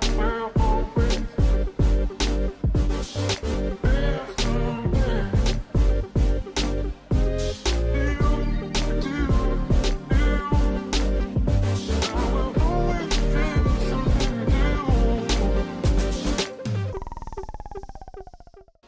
now.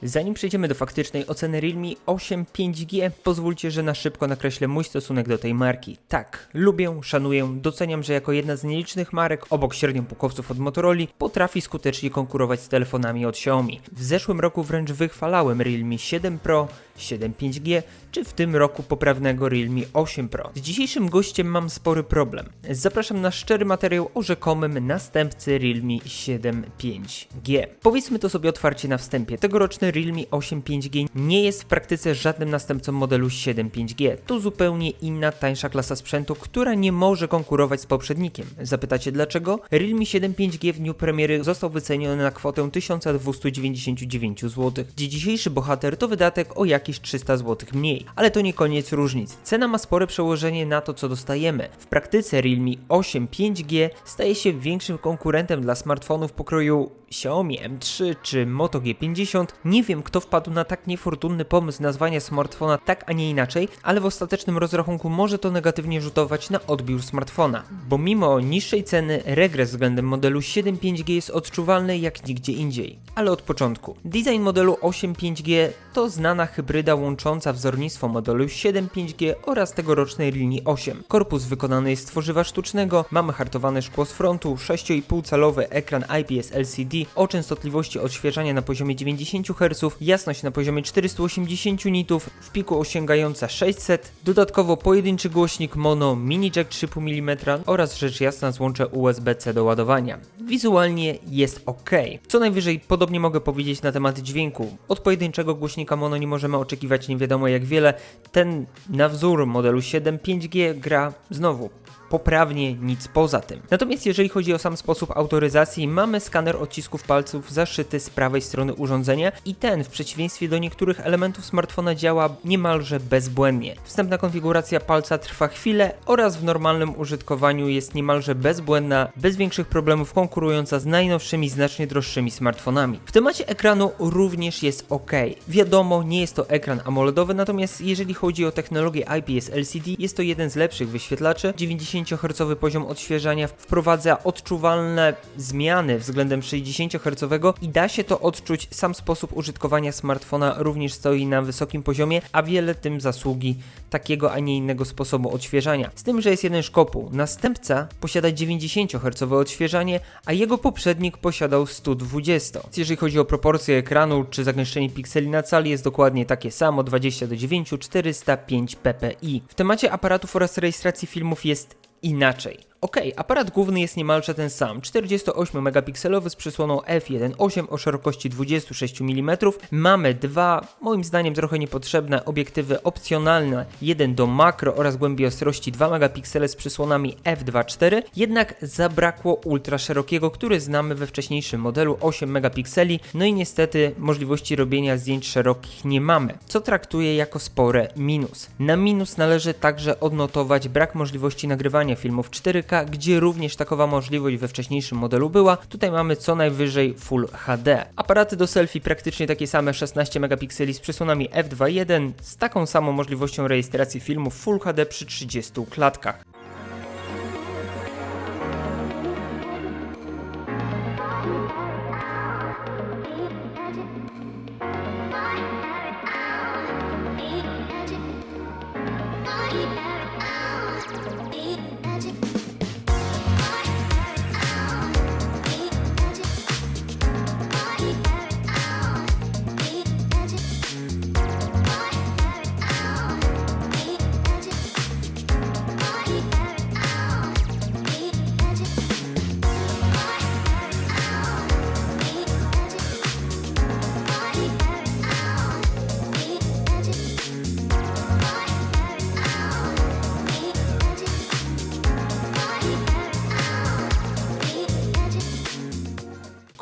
Zanim przejdziemy do faktycznej oceny Realme 8 5G, pozwólcie, że na szybko nakreślę mój stosunek do tej marki. Tak, lubię, szanuję, doceniam, że jako jedna z nielicznych marek, obok średniopukowców od Motorola, potrafi skutecznie konkurować z telefonami od Xiaomi. W zeszłym roku wręcz wychwalałem Realme 7 Pro, 7 5G, czy w tym roku poprawnego Realme 8 Pro. Z dzisiejszym gościem mam spory problem. Zapraszam na szczery materiał o rzekomym następcy Realme 7 5G. Powiedzmy to sobie otwarcie na wstępie. Tegoroczny Realme 8 5G nie jest w praktyce żadnym następcą modelu 7 5G. To zupełnie inna, tańsza klasa sprzętu, która nie może konkurować z poprzednikiem. Zapytacie dlaczego? Realme 7 5G w dniu premiery został wyceniony na kwotę 1299 zł, gdzie dzisiejszy bohater to wydatek o jakieś 300 zł mniej. Ale to nie koniec różnic. Cena ma spore przełożenie na to, co dostajemy. W praktyce Realme 8 5G staje się większym konkurentem dla smartfonów pokroju Xiaomi M3 czy Moto G50. Nie wiem, kto wpadł na tak niefortunny pomysł nazwania smartfona tak, a nie inaczej, ale w ostatecznym rozrachunku może to negatywnie rzutować na odbiór smartfona. Bo mimo niższej ceny, regres względem modelu 7 5G jest odczuwalny jak nigdzie indziej. Ale od początku. Design modelu 8 5G to znana hybryda łącząca wzornictwo modelu 7 5G oraz tegorocznej Realme 8. Korpus wykonany jest z tworzywa sztucznego, mamy hartowane szkło z frontu, 6,5 calowy ekran IPS LCD o częstotliwości odświeżania na poziomie 90 Hz, jasność na poziomie 480 nitów, w piku osiągająca 600, dodatkowo pojedynczy głośnik mono, mini jack 3,5 mm oraz rzecz jasna złącze USB-C do ładowania. Wizualnie jest ok. Co najwyżej podobnie mogę powiedzieć na temat dźwięku. Od pojedynczego głośnika mono nie możemy oczekiwać nie wiadomo jak wiele. Ten na wzór modelu 7 5G gra znowu poprawnie, nic poza tym. Natomiast jeżeli chodzi o sam sposób autoryzacji, mamy skaner odcisków palców zaszyty z prawej strony urządzenia i ten w przeciwieństwie do niektórych elementów smartfona działa niemalże bezbłędnie. Wstępna konfiguracja palca trwa chwilę oraz w normalnym użytkowaniu jest niemalże bezbłędna, bez większych problemów konkurująca z najnowszymi, znacznie droższymi smartfonami. W temacie ekranu również jest ok. Wiadomo, nie jest to ekran AMOLEDowy, natomiast jeżeli chodzi o technologię IPS LCD, jest to jeden z lepszych wyświetlaczy. 90 Hz poziom odświeżania wprowadza odczuwalne zmiany względem 60 Hz i da się to odczuć. Sam sposób użytkowania smartfona również stoi na wysokim poziomie, a wiele tym zasługi takiego, a nie innego sposobu odświeżania. Z tym, że jest jeden szkopuł. Następca posiada 90 Hz odświeżanie, a jego poprzednik posiadał 120. Jeżeli chodzi o proporcje ekranu czy zagęszczenie pikseli na cali jest dokładnie takie samo 20 do 9 405 ppi. W temacie aparatów oraz rejestracji filmów jest inaczej. Ok, aparat główny jest niemalże ten sam, 48 megapikselowy z przysłoną f1.8 o szerokości 26 mm. Mamy dwa, moim zdaniem trochę niepotrzebne, obiektywy opcjonalne, jeden do makro oraz głębi ostrości 2 megapiksele z przysłonami f2.4, jednak zabrakło ultra szerokiego, który znamy we wcześniejszym modelu 8 megapikseli, no i niestety możliwości robienia zdjęć szerokich nie mamy, co traktuję jako spore minus. Na minus należy także odnotować brak możliwości nagrywania filmów 4K gdzie również takowa możliwość we wcześniejszym modelu była. Tutaj mamy co najwyżej Full HD. Aparaty do selfie praktycznie takie same 16 megapikseli z przysłonami f2.1 z taką samą możliwością rejestracji filmu Full HD przy 30 klatkach.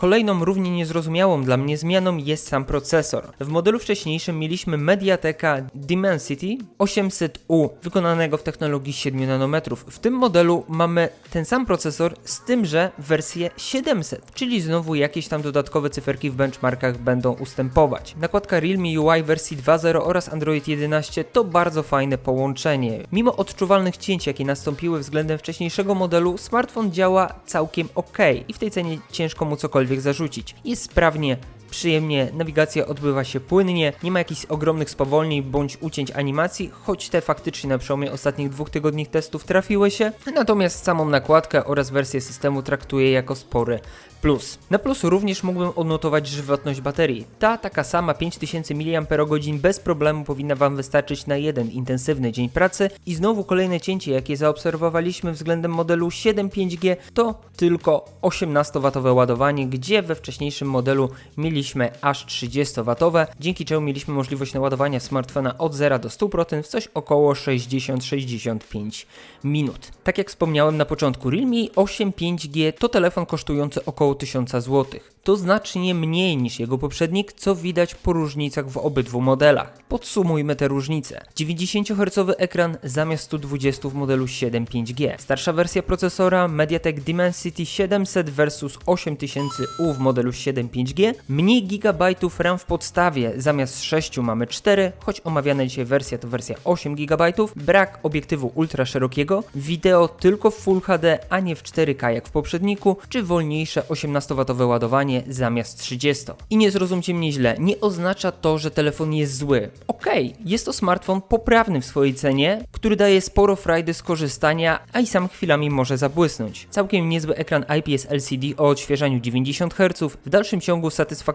Kolejną równie niezrozumiałą dla mnie zmianą jest sam procesor. W modelu wcześniejszym mieliśmy Mediateka Dimensity 800U wykonanego w technologii 7 nanometrów. W tym modelu mamy ten sam procesor z tym, że wersję 700, czyli znowu jakieś tam dodatkowe cyferki w benchmarkach będą ustępować. Nakładka Realme UI wersji 2.0 oraz Android 11 to bardzo fajne połączenie. Mimo odczuwalnych cięć, jakie nastąpiły względem wcześniejszego modelu, smartfon działa całkiem ok i w tej cenie ciężko mu cokolwiek zarzucić. Jest sprawnie przyjemnie, nawigacja odbywa się płynnie, nie ma jakichś ogromnych spowolnień bądź ucięć animacji, choć te faktycznie na przełomie ostatnich dwóch tygodni testów trafiły się, natomiast samą nakładkę oraz wersję systemu traktuję jako spory plus. Na plus również mógłbym odnotować żywotność baterii. Ta taka sama 5000 mAh bez problemu powinna Wam wystarczyć na jeden intensywny dzień pracy i znowu kolejne cięcie jakie zaobserwowaliśmy względem modelu 7.5G to tylko 18W ładowanie, gdzie we wcześniejszym modelu mieliśmy aż 30W, dzięki czemu mieliśmy możliwość naładowania smartfona od 0 do 100% w coś około 60-65 minut. Tak jak wspomniałem na początku, Realme 8 5G to telefon kosztujący około 1000 zł. To znacznie mniej niż jego poprzednik, co widać po różnicach w obydwu modelach. Podsumujmy te różnice. 90 Hz ekran zamiast 120 w modelu 7 5G. Starsza wersja procesora Mediatek Dimensity 700 versus 8000U w modelu 7 5G. Mniej gigabajtów RAM w podstawie, zamiast 6 mamy 4, choć omawiana dzisiaj wersja to wersja 8 GB. Brak obiektywu ultra szerokiego, wideo tylko w Full HD, a nie w 4K jak w poprzedniku, czy wolniejsze 18W ładowanie zamiast 30. I nie zrozumcie mnie źle, nie oznacza to, że telefon jest zły. Okej, jest to smartfon poprawny w swojej cenie, który daje sporo frajdy z korzystania, a i sam chwilami może zabłysnąć. Całkiem niezły ekran IPS LCD o odświeżaniu 90 Hz, w dalszym ciągu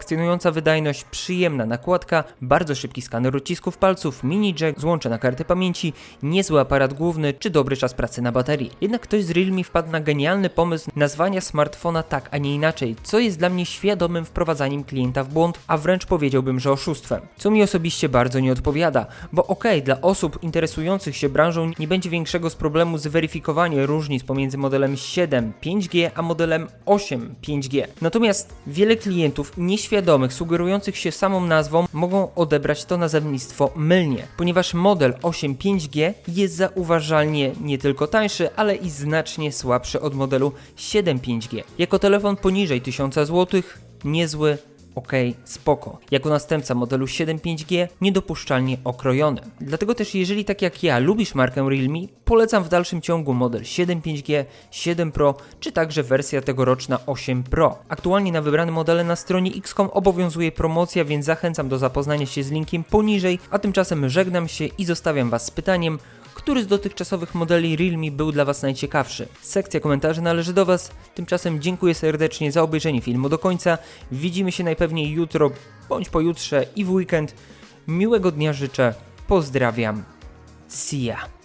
satysfakcjonująca wydajność, przyjemna nakładka, bardzo szybki skaner odcisków palców, mini jack, złącze na kartę pamięci, niezły aparat główny czy dobry czas pracy na baterii. Jednak ktoś z Realme wpadł na genialny pomysł nazwania smartfona tak, a nie inaczej, co jest dla mnie świadomym wprowadzaniem klienta w błąd, a wręcz powiedziałbym, że oszustwem. Co mi osobiście bardzo nie odpowiada, bo okej, dla osób interesujących się branżą nie będzie większego z problemu zweryfikowanie różnic pomiędzy modelem 7 5G a modelem 8 5G. Natomiast wiele klientów nieświadomych, sugerujących się samą nazwą, mogą odebrać to nazewnictwo mylnie, ponieważ model 8 5G jest zauważalnie nie tylko tańszy, ale i znacznie słabszy od modelu 7 5G. Jako telefon poniżej 1000 zł, niezły, ok, spoko. Jako następca modelu 7.5G niedopuszczalnie okrojony. Dlatego też jeżeli tak jak ja lubisz markę Realme, polecam w dalszym ciągu model 7.5G, 7 Pro, czy także wersja tegoroczna 8 Pro. Aktualnie na wybrane modele na stronie XCOM obowiązuje promocja, więc zachęcam do zapoznania się z linkiem poniżej, a tymczasem żegnam się i zostawiam Was z pytaniem, który z dotychczasowych modeli Realme był dla Was najciekawszy? Sekcja komentarzy należy do Was. Tymczasem dziękuję serdecznie za obejrzenie filmu do końca. Widzimy się najpewniej jutro bądź pojutrze i w weekend. Miłego dnia życzę. Pozdrawiam. See ya.